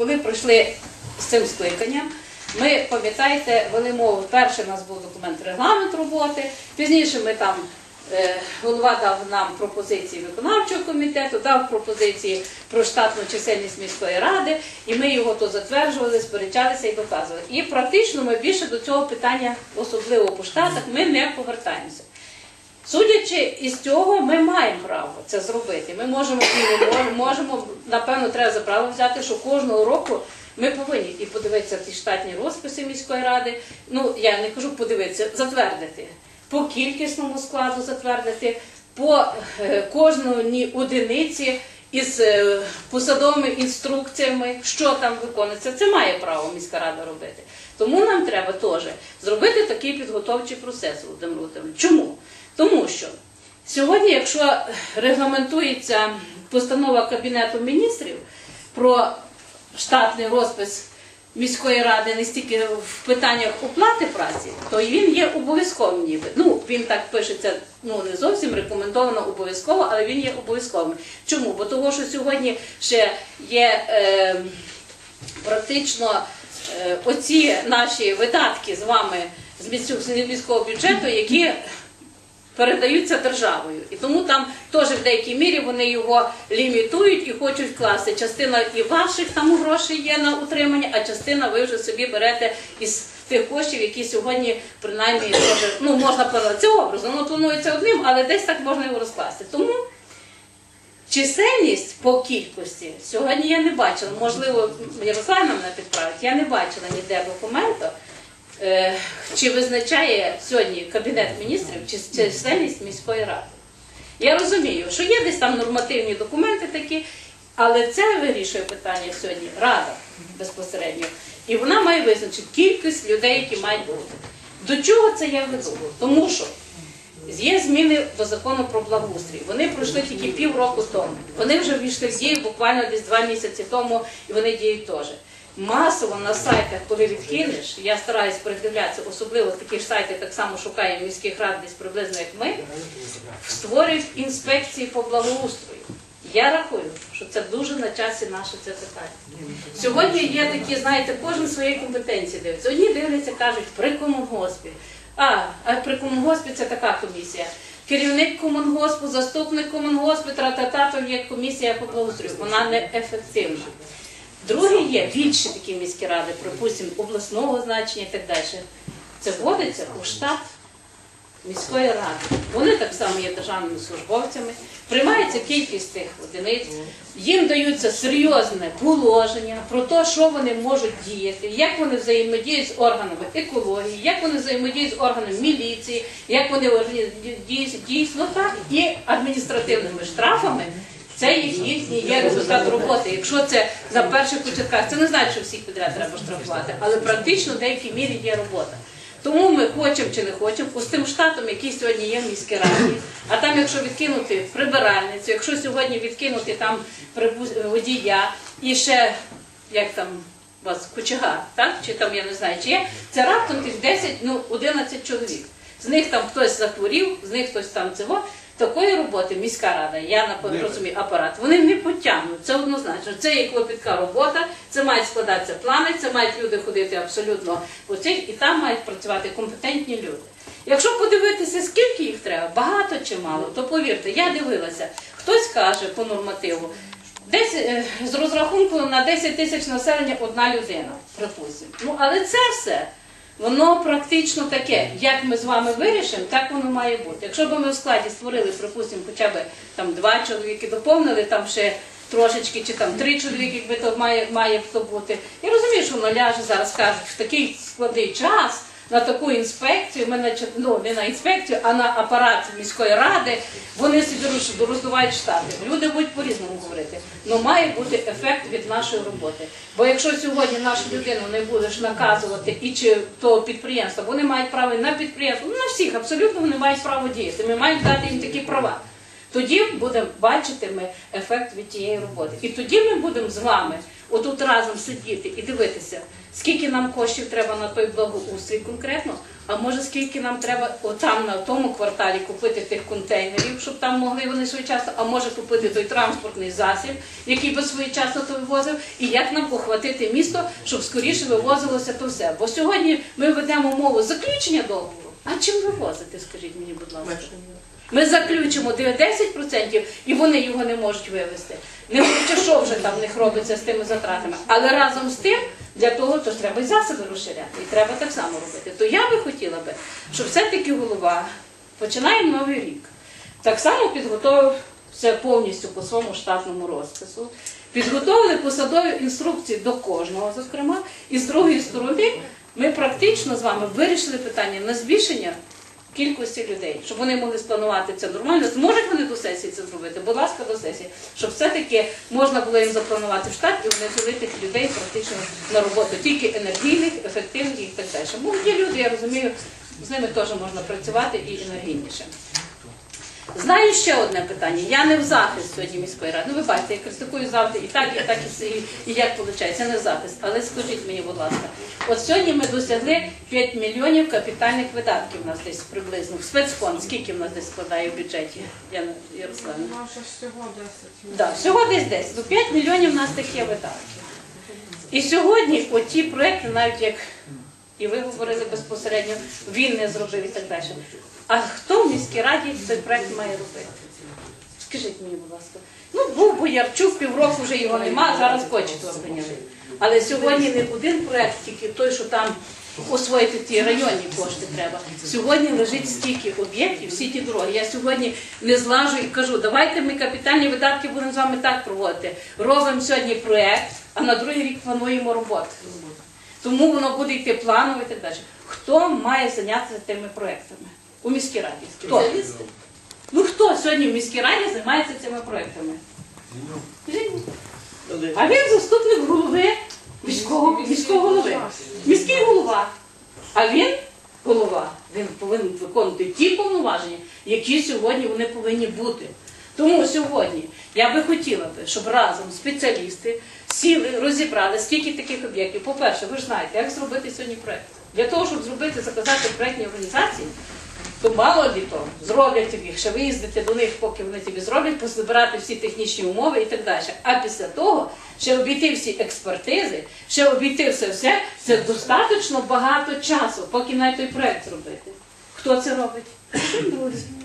коли пройшли з цим скликанням, ми, пам'ятаєте, вели мову, перший у нас був документ регламент роботи, пізніше ми там, е, голова дав нам пропозиції виконавчого комітету, дав пропозиції про штатну чисельність міської ради, і ми його то затверджували, сперечалися і доказували. І практично ми більше до цього питання, особливо по штатах, ми не повертаємося. Судячи із цього, ми маємо право це зробити. Ми можемо і можемо, напевно, треба за право взяти, що кожного року ми повинні і подивитися ті штатні розписи міської ради. Ну я не кажу подивитися, затвердити по кількісному складу, затвердити по е, кожній одиниці із е, посадовими інструкціями, що там виконується. Це має право міська рада робити. Тому нам треба теж зробити такий підготовчий процес, Володимир Володимирович. Чому? Тому що сьогодні, якщо регламентується постанова Кабінету міністрів про штатний розпис міської ради не стільки в питаннях оплати праці, то він є обов'язковим ніби. Ну, він так пишеться, ну не зовсім рекомендовано обов'язково, але він є обов'язковим. Чому? Бо того, що сьогодні ще є е, практично е, оці наші видатки з вами з міського- бюджету, які передаються державою. І тому там теж в деякій мірі вони його лімітують і хочуть вкласти. Частина і ваших там грошей є на утримання, а частина ви вже собі берете із тих коштів, які сьогодні принаймні теж, ну, можна планувати це образом, воно планується одним, але десь так можна його розкласти. Тому чисельність по кількості сьогодні я не бачила. Можливо, Ярослав мене підправить, я не бачила ніде документу. Е, Чи визначає сьогодні Кабінет міністрів чис- чисельність міської ради? Я розумію, що є десь там нормативні документи такі, але це вирішує питання сьогодні Рада безпосередньо. І вона має визначити кількість людей, які мають бути. До чого це я веду? Тому що Є зміни до закону про благоустрій. Вони пройшли тільки півроку тому. Вони вже ввійшли в дію буквально десь два місяці тому, і вони діють теж. Масово на сайтах, коли відкинеш, я стараюсь придивлятися, особливо такі ж сайти так само шукаю міських рад десь приблизно як ми, створюють інспекції по благоустрою. Я рахую, що це дуже на часі наше це питання. Сьогодні є такі, знаєте, кожен своєї компетенції дивиться. Одні дивляться, кажуть, при комунгоспі. А, а при комунгоспі це така комісія. Керівник комунгоспу, заступник комунгоспу, тра-та-та, то є комісія по благоустрою. Вона не ефективна. Друге є більші такі міські ради, припустимо, обласного значення і так далі. Це вводиться у штат міської ради. Вони так само є державними службовцями, приймається кількість тих одиниць, їм даються серйозне положення про те, що вони можуть діяти, як вони взаємодіють з органами екології, як вони взаємодіють з органами міліції, як вони діють дійсно так і адміністративними штрафами. Це їх їхній є результат роботи. Якщо це на перших початках, це не значить, що всіх підряд треба штрафувати, але практично в деякій мірі є робота. Тому ми хочемо чи не хочемо, з тим штатом, який сьогодні є в міській раді, а там, якщо відкинути прибиральницю, якщо сьогодні відкинути там водія і ще як там вас кочегар, так? Чи там я не знаю, чи є, це раптом тих 10, ну 11 чоловік. З них там хтось захворів, з них хтось там цього. Такої роботи міська рада, я розумію, апарат, вони не потягнуть. Це однозначно. Це є клопітка робота, це мають складатися плани, це мають люди ходити абсолютно по цих, і там мають працювати компетентні люди. Якщо подивитися, скільки їх треба, багато чи мало, то повірте, я дивилася, хтось каже по нормативу, десь е, з розрахунку на 10 тисяч населення одна людина, припустимо. Ну але це все. Воно практично таке, як ми з вами вирішимо, так воно має бути. Якщо б ми в складі створили, припустимо, хоча б там два чоловіки доповнили, там ще трошечки, чи там три чоловіки, якби то має, має хто бути. Я розумію, що воно ляже зараз кажуть, в такий складний час на таку інспекцію, ми на, ну, не на інспекцію, а на апарат міської ради, вони собі роз- роздувають штати. Люди будуть по-різному говорити. але має бути ефект від нашої роботи. Бо якщо сьогодні нашу людину не будеш наказувати і чи того підприємства, вони мають право на підприємство, ну на всіх абсолютно вони мають право діяти. Ми маємо дати їм такі права. Тоді будемо бачити ми ефект від тієї роботи. І тоді ми будемо з вами отут разом сидіти і дивитися, скільки нам коштів треба на той благоустрій конкретно, а може скільки нам треба отам на тому кварталі купити тих контейнерів, щоб там могли вони своєчасно, а може купити той транспортний засіб, який би своєчасно то вивозив, і як нам охватити місто, щоб скоріше вивозилося то все. Бо сьогодні ми ведемо мову заключення договору. А чим вивозити, скажіть мені, будь ласка? Ми заключимо 10% і вони його не можуть вивезти. Не говорячи, що вже там в них робиться з тими затратами. Але разом з тим, для того то треба і засоби розширяти. І треба так само робити. То я би хотіла би, щоб все-таки голова, починаємо новий рік, так само підготовив все повністю по своєму штатному розпису. Підготовили посадові інструкції до кожного, зокрема, і з другої сторони ми практично з вами вирішили питання на збільшення кількості людей, щоб вони могли спланувати це нормально. Зможуть вони до сесії це зробити? Будь ласка, до сесії, щоб все-таки можна було їм запланувати в штат і вони взяли тих людей практично на роботу, тільки енергійних, ефективних і так далі. Бо є люди, я розумію, з ними теж можна працювати і енергійніше. Знаю ще одне питання. Я не в захист сьогодні міської ради. Ну, ви бачите, я критикую завжди і так, і так, і, і, і як виходить. Я не в захист. Але скажіть мені, будь ласка, от сьогодні ми досягли 5 мільйонів капітальних видатків у нас десь приблизно. В спецфонд скільки в нас десь складає в бюджеті? Яна Ярославівна? Наша всього 10 Да, всього десь десь. До 5 мільйонів у нас тих є видатків. І сьогодні оті проекти, навіть як і ви говорили безпосередньо, він не зробив і так далі. А хто в міській раді цей проект має робити? Скажіть мені, будь ласка. Ну, був Боярчук, півроку вже його нема, зараз Кочетова прийняли. Але сьогодні не один проект, тільки той, що там освоїти ті районні кошти треба. Сьогодні лежить стільки об'єктів, всі ті дороги. Я сьогодні не злажу і кажу, давайте ми капітальні видатки будемо з вами так проводити. Робимо сьогодні проект, а на другий рік плануємо роботу. Тому воно буде йти планово і так далі. Хто має зайнятися тими проектами? У міській раді. Хто? Ну хто сьогодні в міській раді займається цими проектами? А він заступник голови міського, міського голови. Міський голова. А він голова. Він повинен виконувати ті повноваження, які сьогодні вони повинні бути. Тому сьогодні я би хотіла би, щоб разом спеціалісти сіли, розібрали, скільки таких об'єктів. По-перше, ви ж знаєте, як зробити сьогодні проект. Для того, щоб зробити, заказати проектні організації, то мало лі то зроблять тобі, ще виїздити до них, поки вони тобі зроблять, позабирати всі технічні умови і так далі. А після того ще обійти всі експертизи, ще обійти все все, це достатньо багато часу, поки навіть той проект зробити. Хто це робить?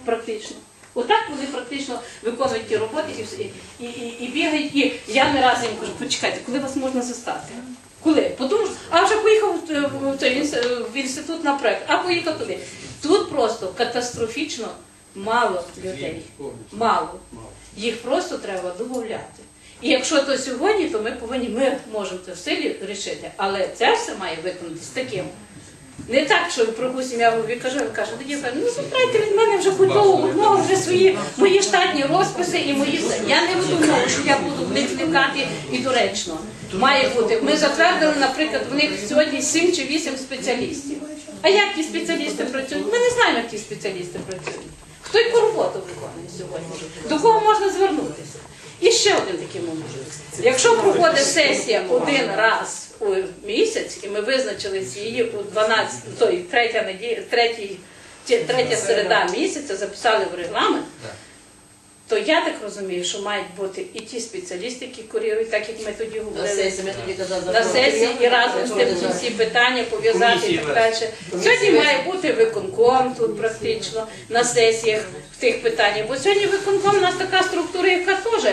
Практично. Отак вони практично виконують ті роботи і, і, і, і, бігають. І я не раз їм кажу, почекайте, коли вас можна застати? Коли? Що, а вже поїхав в, в, в інститут на проект, а поїхав туди. Тут просто катастрофічно мало людей. Мало. Їх просто треба додати. І якщо то сьогодні, то ми повинні, ми можемо це в силі рішити, але це все має виконатися таким. Не так, що припустимо, я голові кажу, він каже, тоді ну забирайте від мене вже хоч того одного, вже свої мої штатні розписи і мої. Я не видумала, що я буду в них вникати і доречно. Має бути. Ми затвердили, наприклад, в них сьогодні 7 чи 8 спеціалістів. А як ті спеціалісти працюють? Ми не знаємо, як ті спеціалісти працюють. Хто яку роботу виконує сьогодні? До кого можна звернутися? І ще один такий момент. Якщо проходить сесія один раз у місяць, і ми визначились її у 12, той, третя, неділя, третій, третя середа місяця, записали в регламент, то я так розумію, що мають бути і ті спеціалісти, які курірують, так як ми тоді На говорили. сесії ми тоді казали На сесії і разом з тим ці всі питання пов'язати і так далі. Сьогодні має бути виконком тут практично на сесіях в тих питаннях. Бо сьогодні виконком у нас така структура, яка теж.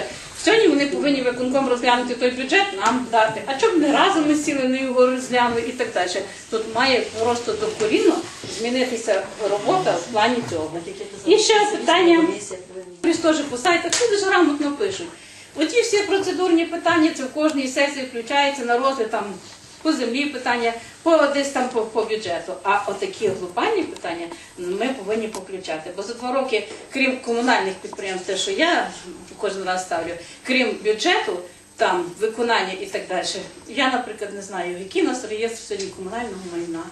Сьогодні вони повинні виконком розглянути той бюджет, нам дати. А чому не разом ми сіли, не його розглянули і так далі. Тут має просто докорінно змінитися робота в плані цього. І ще питання. Теж поставите, люди дуже грамотно пишуть. Оті всі процедурні питання, це в кожній сесії включається на розгляд там по землі питання, по десь там по, по бюджету. А отакі глобальні питання ми повинні включати. Бо за два роки, крім комунальних підприємств, те, що я кожен раз ставлю, крім бюджету, там виконання і так далі. Я, наприклад, не знаю, який у нас реєстр сьогодні комунального майна.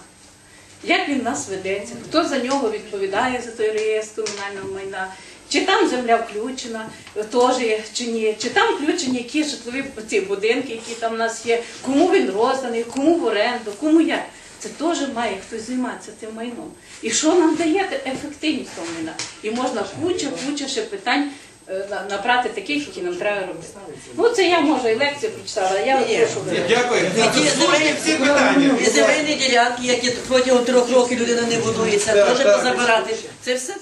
Як він нас ведеться, хто за нього відповідає за той реєстр комунального майна, Чи там земля включена, е, теж є, чи ні, чи там включені які житлові ці будинки, які там у нас є, кому він розданий, кому в оренду, кому як. Це теж має хтось займатися цим майном. І що нам дає ефективність того майна? І можна куча, куча ще питань е, набрати таких, які нам треба робити. Ну це я може і лекцію прочитала, а я Ні, прошу. Дякую. Які Слушайте всі питання. І земельні ділянки, які протягом трьох років людина не будується, теж позабирати. Це все